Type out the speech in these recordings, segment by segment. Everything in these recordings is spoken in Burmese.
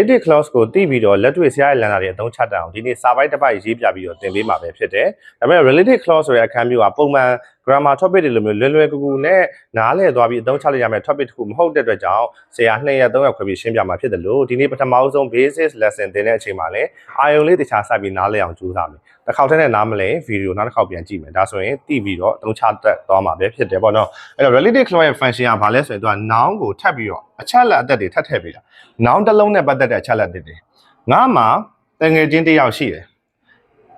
edit clause ကိုသိပြီးတော့လက်တွေ့ဆရာရဲ့လမ်းစာတွေအသုံးချတတ်အောင်ဒီနေ့စာပိုက်တစ်ပိုက်ရေးပြပြီးတော့သင်ပေးမှာပဲဖြစ်တယ်။ဒါပေမဲ့ related clause ဆိုတဲ့အခန်းမျိုးကပုံမှန် grammar topic တွေလိုမျိုးလွယ်လွယ်ကူကူနဲ့နားလည်သွားပြီးအသုံးချလိုက်ရမယ့် topic တစ်ခုမဟုတ်တဲ့အတွက်ကြောင့်ဆရာ2ရက်3ရက်ခွဲပြီးရှင်းပြမှာဖြစ်တယ်လို့ဒီနေ့ပထမဆုံး basic lesson သင်တဲ့အချိန်မှာလည်းအာယုံလေးတခြားစိုက်ပြီးနားလည်အောင်ကြိုးစားမယ်။တစ်ခေါက်တည်းနဲ့နားမလဲဗီဒီယိုနောက်တစ်ခေါက်ပြန်ကြည့်မယ်။ဒါဆိုရင်သိပြီးတော့အသုံးချတတ်သွားမှာပဲဖြစ်တယ်ပေါ့နော်။အဲ့တော့ related clause ရဲ့ function ကဘာလဲဆိုရင်သူက noun ကိုထပ်ပြီးတော့အချက်လက်အသက်တွေထပ်ထည့်ပေးတာ။ noun တစ်လုံးနဲ့ပတ်သက်တဲ့အချက်လက်တွေတွေငါမှတငယ်ချင်းတစ်ယောက်ရှိတယ်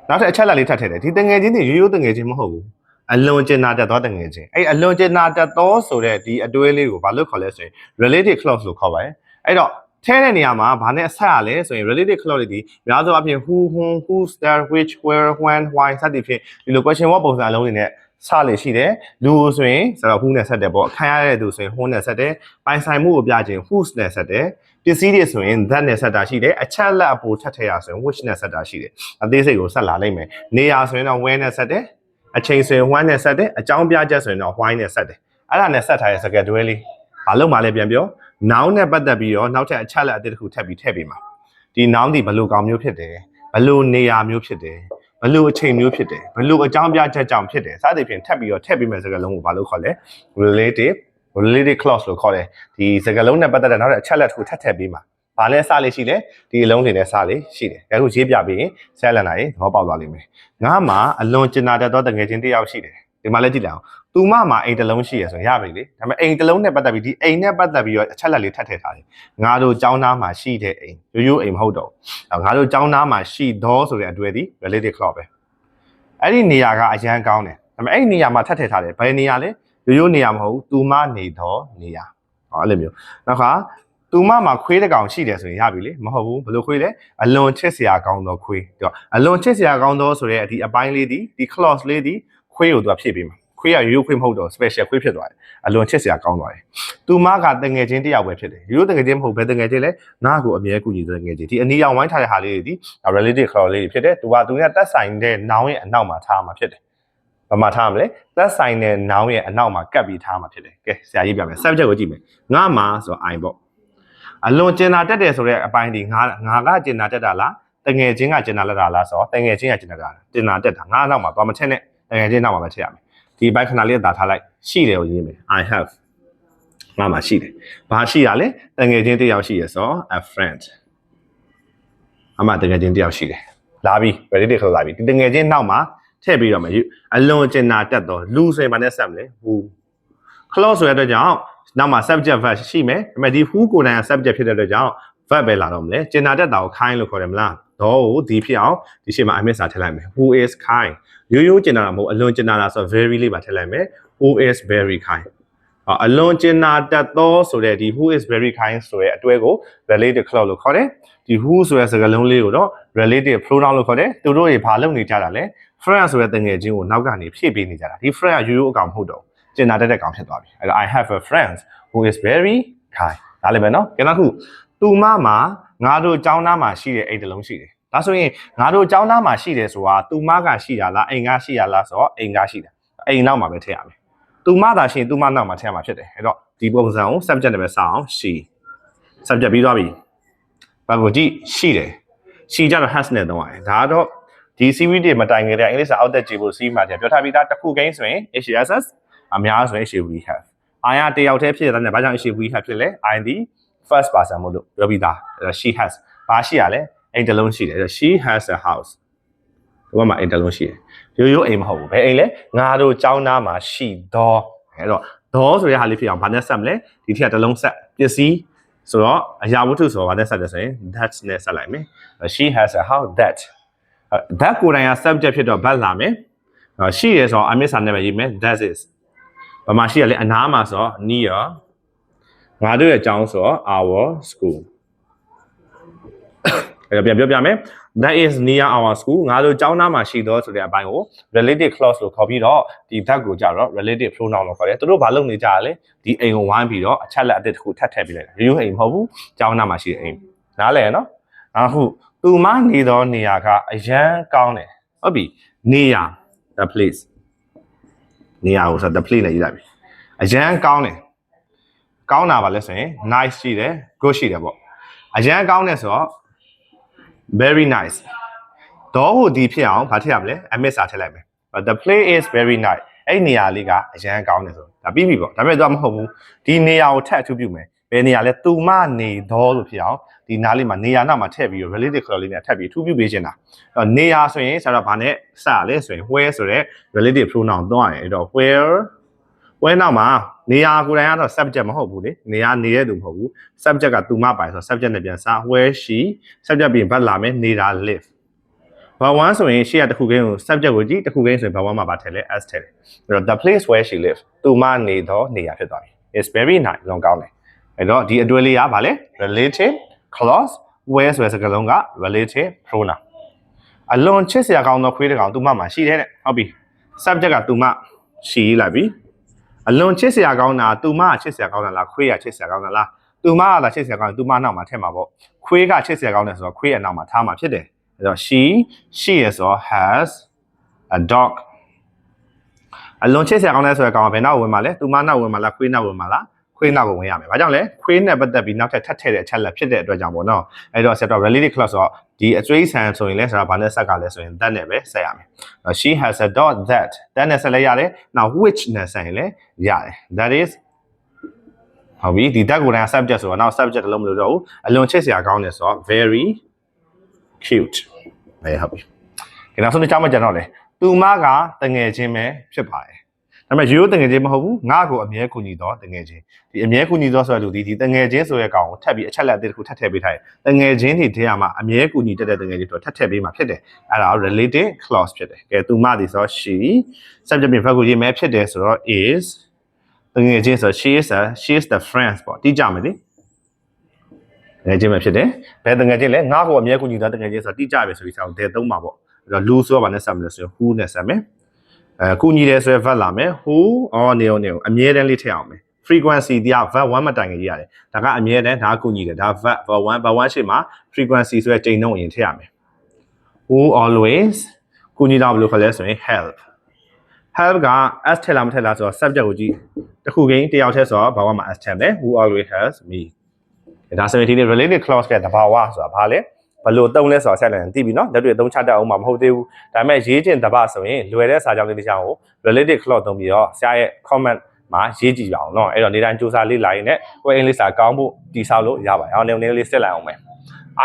နောက်ထပ်အချက်လက်လေးထပ်ထည့်တယ်ဒီတငယ်ချင်းတွေရိုးရိုးတငယ်ချင်းမဟုတ်ဘူး အလွန်ကျင်နာတတ်သောတငယ်ချင်းအဲ့အလွန်ကျင်နာတတ်သောဆိုတဲ့ဒီအတွဲလေးကိုဘာလို့ခေါ်လဲဆိုရင် related clause လို့ခေါ်ပါတယ်အဲ့တော့ထဲတဲ့နေရာမှာဘာနဲ့အဆက်ရလဲဆိုရင် related clause တွေဒီများသောအားဖြင့် who whom whose that which where when why စသည်ဖြင့်ဒီလို question word ပုံစံအလုံးတွေနဲ့စလေရှိတယ်လူဆိုရင်ဆိုတော့ who နဲ့ဆက်တယ်ပေါ့ခံရတဲ့သူဆိုရင် who နဲ့ဆက်တယ်ပိုင်ဆိုင်မှုကိုပြခြင်း whose နဲ့ဆက်တယ်ပစ္စည်းတွေဆိုရင် that နဲ့ဆက်တာရှိတယ်အချက်လက်အပေါ်ထပ်ထည့်ရဆိုရင် which နဲ့ဆက်တာရှိတယ်အသေးစိတ်ကိုဆက်လာလိုက်မယ်နေရာဆိုရင်တော့ where နဲ့ဆက်တယ် အချိန်ဆိုရင် when နဲ့ဆက်တယ်အကြောင်းပြချက်ဆိုရင်တော့ why နဲ့ဆက်တယ်အဲ့ဒါနဲ့ဆက်ထားတဲ့စကားတွဲလေးဘာလို့မှလည်းပြန်ပြော noun နဲ့ပတ်သက်ပြီးတော့နောက်ထပ်အချက်လက်အသစ်တစ်ခုထပ်ပြီးထည့်ပေးမှာဒီ noun ဒီဘယ်လိုကောင်မျိုးဖြစ်တယ်ဘယ်လိုနေရာမျိုးဖြစ်တယ်ဘယ်လိုအချိန်မျိုးဖြစ်တယ်ဘယ်လိုအကြောင်းပြချက်ကြောင့်ဖြစ်တယ်စသဖြင့်ထပ်ပြီးတော့ထည့်ပေးမယ်စကားလုံးကိုဘာလို့ခေါ်လဲ relative related clause လို့ခေါ်တယ်ဒီစကားလုံးနဲ့ပတ်သက်တဲ့နောက်ထပ်အချက်လက်တစ်ခုထပ်ထည့်ပေးမှာ ဘာလဲစလေးရှိလဲဒီအလုံးတွေနဲ့စလေးရှိတယ်ဒါကိုရေးပြပြီးရင်ဆဲလန်လာရင်သဘောပေါက်သွားလိမ့်မယ်ငါမှအလွန်ကျင်နာတတ်သောတငယ်ချင်းတစ်ယောက်ရှိတယ်ဒီမှာလည်းကြည့်လိုက်အောင်သူမမှာအိမ်တစ်လုံးရှိရဆိုရင်ရပြီလေဒါပေမဲ့အိမ်တစ်လုံးနဲ့ပတ်သက်ပြီးဒီအိမ်နဲ့ပတ်သက်ပြီးတော့အချက်လက်လေးထပ်ထည့်ထားတယ်ငါတို့ចောင်းသားမှာရှိတဲ့အိမ်ရိုးရိုးအိမ်မဟုတ်တော့ဘူးငါတို့ចောင်းသားမှာရှိတော့ဆိုတဲ့အတွေ့အထိ related clause ပဲအဲ့ဒီနေရာကအရန်ကောင်းတယ်ဒါပေမဲ့အဲ့ဒီနေရာမှာထပ်ထည့်ထားတယ်ဘယ်နေရာလဲရိုးရိုးနေရာမဟုတ်ဘူးသူမနေတော့နေရာဟောအဲ့လိုမျိုးနောက်ခါ သူမမှာခွေးတစ်ကောင်ရှိတယ်ဆိုရင်ရပြီလေမဟုတ်ဘူးဘယ်လိုခွေးလဲအလွန်ချစ်စရာကောင်းသောခွေးဒီတော့အလွန်ချစ်စရာကောင်းသောဆိုတဲ့ဒီအပိုင်းလေးဒီဒီ clause လေးဒီခွေးကိုသူကဖြည့်ပေးမှာခွေးကရိုးရိုးခွေးမဟုတ်တော့ special ခွေးဖြစ်သွားတယ်အလွန်ချစ်စရာကောင်းသွားတယ်သူမကတငယ်ချင်းတစ်ယောက်ပဲဖြစ်တယ်ရိုးရိုးတငယ်ချင်းမဟုတ်ဘဲတငယ်ချင်းလဲငါ့ကိုအမြဲကူညီတဲ့တငယ်ချင်းဒီအနီရောင်ဝိုင်းထားတဲ့ဟာလေးတွေဒီ related clause လေးတွေဖြစ်တယ်သူကသူနဲ့တက်ဆိုင်တဲ့ noun ရဲ့အနောက်မှာထားမှာဖြစ်တယ်ဘာမှထားမလဲသက်ဆိုင်တဲ့ noun ရဲ့အနောက်မှာကပ်ပြီးထားမှာဖြစ်တယ်ကဲဆရာကြီးပြမယ် subject ကိုကြည့်မယ်ငါမှာဆိုတော့ i ပေါ့ အလွန်ကျင်နာတက်တယ်ဆိုတဲ့အပိုင်းဒီငါငါကကျင်နာတက်တာလားတငယ်ချင်းကကျင်နာလက်တာလားဆိုတော့တငယ်ချင်းကကျင်နာတာကျင်နာတက်တာငါနောက်မှာသွားမထက်နဲ့တငယ်ချင်းနောက်မှာပဲထည့်ရမယ်ဒီဘိုက်ခဏလေးသာထားလိုက်ရှိတယ်ကိုရေးမယ် i have ငါမှာရှိတယ်ဘာရှိရလဲတငယ်ချင်းတစ်ယောက်ရှိရဆိုတော့ a friend အမတငယ်ချင်းတစ်ယောက်ရှိတယ်လာပြီ ready တွေခေါ်လာပြီဒီတငယ်ချင်းနောက်မှာထည့်ပြီးတော့မယ်အလွန်ကျင်နာတက်တော့လူဆိုရင်ဘာနဲ့ဆက်မလဲ who clause ဆိုတဲ့အတွက်ကြောင့် နောက်မှာ subject verb ရှိမယ်ဒါပေမဲ့ဒီ who ကိုယ်တိုင်က subject ဖြစ်တဲ့အတွက်ကြောင့် verb ပဲလာတော့မလဲကျင်နာတက်တာကို kind လို့ခေါ်တယ်မလားတော့ကိုဒီဖြစ်အောင်ဒီရှေ့မှာ i miss စာထည့်လိုက်မယ် who is kind ရိုးရိုးကျင်နာတာမဟုတ်အလွန်ကျင်နာတာဆိုတော့ very လေးပါထည့်လိုက်မယ် who is very kind အော်အလွန်ကျင်နာတတ်သောဆိုတဲ့ဒီ who is very kind ဆိုတဲ့အတွဲကို related clause လို့ခေါ်တယ်ဒီ who ဆိုတဲ့စကားလုံးလေးကိုတော့ related pronoun လို့ခေါ်တယ်သူတို့တွေဘာလုပ်နေကြတာလဲ friend ဆိုတဲ့တငယ်ချင်းကိုနောက်ကနေဖြည့်ပေးနေကြတာဒီ friend ကရိုးရိုးအကောင်မဟုတ်တော့ ဘူးကျင်နာတတ်တဲ့ကောင်ဖြစ်သွားပြီအဲ့တော့ I have a friend who is very kind ဒါလည်းပဲเนาะကျန်တော့ခုသူမမှာငါတို့ចောင်းသားမှာရှိတဲ့အိမ်တစ်လုံးရှိတယ်ဒါဆိုရင်ငါတို့ចောင်းသားမှာရှိတယ်ဆိုတာသူမကရှိတာလားအိမ်ကရှိရလားဆိုတော့အိမ်ကရှိတာအိမ်နောက်မှာပဲထည့်ရမယ်သူမသာရှိရင်သူမနောက်မှာထည့်ရမှာဖြစ်တယ်အဲ့တော့ဒီပုံစံကို subject နဲ့ပဲစအောင် she subject ပြီးသွားပြီဘာကိုကြည့်ရှိတယ် she ကြတော့ has နဲ့သုံးရတယ်ဒါကတော့ဒီ series တွေမတိုင်ခင်တဲ့အင်္ဂလိပ်စာအောက်တက်ကြည့်ဖို့စီးမှာကြာပြောထားပြီးသားတစ်ခုကိန်းဆိုရင် HSS အများဆိုရင် she we have I ကတယောက်တည်းဖြစ်တဲ့ဘာကြောင့် she we have ဖြစ်လဲ I the first person မို့လို့ပြောပြီးသားအဲ့တော့ she has ဘာရှိရလဲအိမ်တစ်လုံးရှိတယ်အဲ့တော့ she has a house ဒီဘက်မှာအိမ်တစ်လုံးရှိတယ်ရိုးရိုးအိမ်မဟုတ်ဘူးဘယ်အိမ်လဲငါတို့ចောင်းသားမှာရှိတော့အဲ့တော့တော့ဆိုတဲ့ဟာလေးဖြစ်အောင်ဘာနဲ့ဆက်မလဲဒီထက်တစ်လုံးဆက်ပစ္စည်းဆိုတော့အရာဝတ္ထုဆိုတော့ဘာနဲ့ဆက်တယ်ဆိုရင် that နဲ့ဆက်လိုက်မယ် she has a house that that ကိုယ်တိုင်က subject ဖြစ်တော့ bad လာမယ်ရှိရဆိုတော့အမစ်စာနဲ့ပဲရေးမယ် that is ဘာမှရှိရလဲအနားမှာဆိုတော့ near ငါတို့ရဲ့အကြောင်းဆိုတော့ our school အဲ့တော့ပြန်ပြောပြမယ် that is near our school ငါတို့ကျောင်းသားမှာရှိတော့ဆိုတဲ့အပိုင်းကို related clause လို့ခေါ်ပြီးတော့ဒီ that ကိုကြတော့ related pronoun လို့ခေါ်တယ်သူတို့ဘာလုပ်နေကြရလဲဒီအိမ်ကိုဝိုင်းပြီးတော့အချက်လက်အသစ်တစ်ခုထပ်ထည့်ပေးလိုက်တာရိုးရိုးအိမ်မဟုတ်ဘူးကျောင်းသားမှာရှိတဲ့အိမ်နားလည်နော်အခုသူမနေတော့နေရာကအရန်ကောင်းတယ်ဟုတ်ပြီနေရာ the place နေရာကိုဆို the place နဲ့ရေးလိုက်ပြီအရန်ကောင်းတယ်ကောင်းတာပါလဲဆိုရင် nice ရှိတယ် good ရှိတယ်ပေါ့အရန်ကောင်းတယ်ဆိုတော့ very nice တော့ဟိုဒီဖြစ်အောင်ဘာထည့်ရမလဲအမစ်စာထည့်လိုက်မယ် the play is very nice အဲ့နေရာလေးကအရန်ကောင်းတယ်ဆိုဒါပြီးပြီပေါ့ဒါပေမဲ့သူကမဟုတ်ဘူးဒီနေရာကိုထပ်အထူးပြုမယ်ဘယ်နေရာလဲသူမနေတော့လို့ဖြစ်အောင် ဒီနားလေးမှာနေရာနောက်မှာထည့်ပြီးတော့ relative clause လေးနဲ့ထပ်ပြီးအထူးပြုပေးချင်တာအဲ့တော့နေရာဆိုရင်ဆရာတော်ဘာနဲ့စရလဲဆိုရင် where ဆိုတဲ့ relative pronoun သုံးရတယ်အဲ့တော့ where where နောက်မှာနေရာကိုယ်တိုင်ကတော့ subject မဟုတ်ဘူးလေနေရာနေတဲ့သူမဟုတ်ဘူး subject ကသူမပိုင်ဆိုတော့ subject နဲ့ပြန်စ where she subject ပြီးရင်ဘတ်လာမယ်နေတာ live ဘာ1ဆိုရင်ရှေ့ကတစ်ခုကင်းကို subject ကိုကြည့်တစ်ခုကင်းဆိုရင်ဘာ1မှာပါထည့်လဲ s ထည့်တယ်အဲ့တော့ the place where she lives သူမနေတော့နေရာဖြစ်သွားပြီ is very nice လုံးကောင်းတယ်အဲ့တော့ဒီအတွဲလေးကဘာလဲ relative clause where ဆိုတဲ့စကားလုံးက relative pronoun အလွန်ချစ်စရာကောင်းသောခွေးတစ်ကောင်သူမမှာရှိတယ်တဲ့ဟုတ်ပြီ subject ကသူမရှိလိုက်ပြီအလွန်ချစ်စရာကောင်းတာသူမကချစ်စရာကောင်းတာလားခွေးကချစ်စရာကောင်းတာလားသူမကသာချစ်စရာကောင်းတယ်သူမနောက်မှာထည့်မှာပေါ့ခွေးကချစ်စရာကောင်းတယ်ဆိုတော့ခွေးရဲ့နောက်မှာထားမှာဖြစ်တယ်အဲ့တော့ she she is or has a dog အလွန်ချစ်စရာကောင်းတဲ့ဆိုတဲ့ကောင်ကဘယ်နောက်ဝင်မှာလဲသူမနောက်ဝင်မှာလားခွေးနောက်ဝင်မှာလား ခွေးနောက်ကိုဝင်ရမယ်။ဘာကြောင့်လဲခွေးနဲ့ပတ်သက်ပြီးနောက်ထပ်ထပ်ထည့်တဲ့အချက်လက်ဖြစ်တဲ့အတွက်ကြောင့်ပေါ့နော်။အဲ့တော့ဆက်တော့ related clause ဆိုတော့ဒီအကျွေးဆန်ဆိုရင်လဲဆိုတာဘာနဲ့ဆက်ကလဲဆိုရင် that နဲ့ပဲဆက်ရမယ်။ Uh, she has a dog that that နဲ့ဆက်လဲရတယ်။ now which နဲ့ဆက်ရင်လဲရတယ်။ that is ဟုတ်ပြီဒီ that ကိုလည်း subject ဆိုတော့နောက် subject လုံးမလို့တော့ဘူးအလွန်ချစ်စရာကောင်းတယ်ဆိုတော့ very cute ပဲဟုတ်ပြီ။ဒီနောက်ဆုံးတစ်ချောင်းမှကျန်တော့လေသူမကတငယ်ချင်းပဲဖြစ်ပါတယ်။ ဒါပေမဲ့ရိုးရိုးတငယ်ချင်းမဟုတ်ဘူးငါ့ကိုအမြဲကူညီတော့တငယ်ချင်းဒီအမြဲကူညီတော့ဆိုတဲ့လူဒီဒီတငယ်ချင်းဆိုတဲ့ကောင်ကိုထပ်ပြီးအချက်လက်အသစ်တစ်ခုထပ်ထည့်ပေးထားတယ်။တငယ်ချင်းတွေထဲမှာအမြဲကူညီတတ်တဲ့တငယ်ချင်းတို့ထပ်ထည့်ပေးမှာဖြစ်တယ်။အဲ့ဒါ related clause ဖြစ်တယ်။ကဲသူမဒီဆိုတော့ she subject ပြင် verb ကိုရေးမယ်ဖြစ်တယ်ဆိုတော့ is တငယ်ချင်းဆိုတော့ she is a she is the friends ပေါ့တိကြမယ်လေ။ငယ်ချင်းပဲဖြစ်တယ်။ဘယ်တငယ်ချင်းလဲငါ့ကိုအမြဲကူညီတော့တငယ်ချင်းဆိုတော့တိကြပဲဆိုပြီးဆောင်းတဲ့သုံးပါပေါ့။အဲ့တော့လူဆိုတော့ဗာနဲ့ဆက်မလို့ဆိုရင် who နဲ့ဆက်မယ်။ အဲကူညီတယ်ဆိုရင် verb လာမယ် who or နေအောင်နေအောင်အမြဲတမ်းလေးထည့်အောင်မယ် frequency တရား verb 1မတိုင်ခင်ရေးရတယ်ဒါကအမြဲတမ်းဒါကကူညီတယ်ဒါ verb verb 1 verb 1ရှေ့မှာ frequency ဆိုတဲ့ချိန်နှုန်းအရင်ထည့်ရမယ် who always ကူညီတာဘယ်လိုခေါ်လဲဆိုရင် help help က s ထည့်လားမထည့်လားဆိုတော့ subject ကိုကြည့်တစ်ခုချင်းတယောက်တည်းဆိုတော့ဘာမှမ s ထည့်မယ် who always helps me ဒါဆိုရင်ဒီနေ့ related clause ကတဘာဝဆိုတာဘာလဲ ဘယ်လိုတုံးလဲဆိုတာဆက်လည်းသိပြီနော်လက်တွေ့အသုံးချတတ်အောင်မှာမဟုတ်သေးဘူးဒါပေမဲ့ရေးကျင်တပတ်ဆိုရင်လွယ်တဲ့စာကြောင်းလေးတစ်ချောင်းကို related clause သုံးပြီးတော့ဆရာရဲ့ comment မှာရေးကြည့်ကြအောင်နော်အဲ့တော့နေတိုင်းစူးစမ်းလေ့လာရင်းနဲ့ကိုယ်အင်္ဂလိပ်စာကောင်းဖို့တည်ဆောက်လို့ရပါတယ်အောင်နေနေလေးဆက်လိုက်အောင်မယ်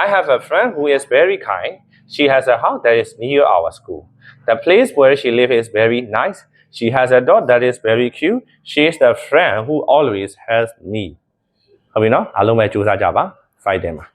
I have a friend who is very kind she has a house that is near our school the place where she lives is very nice she has a dog that is very cute she is the friend who always helps me ဟုတ်ပြီနော်အားလုံးပဲစူးစမ်းကြပါ fight တယ်မှာ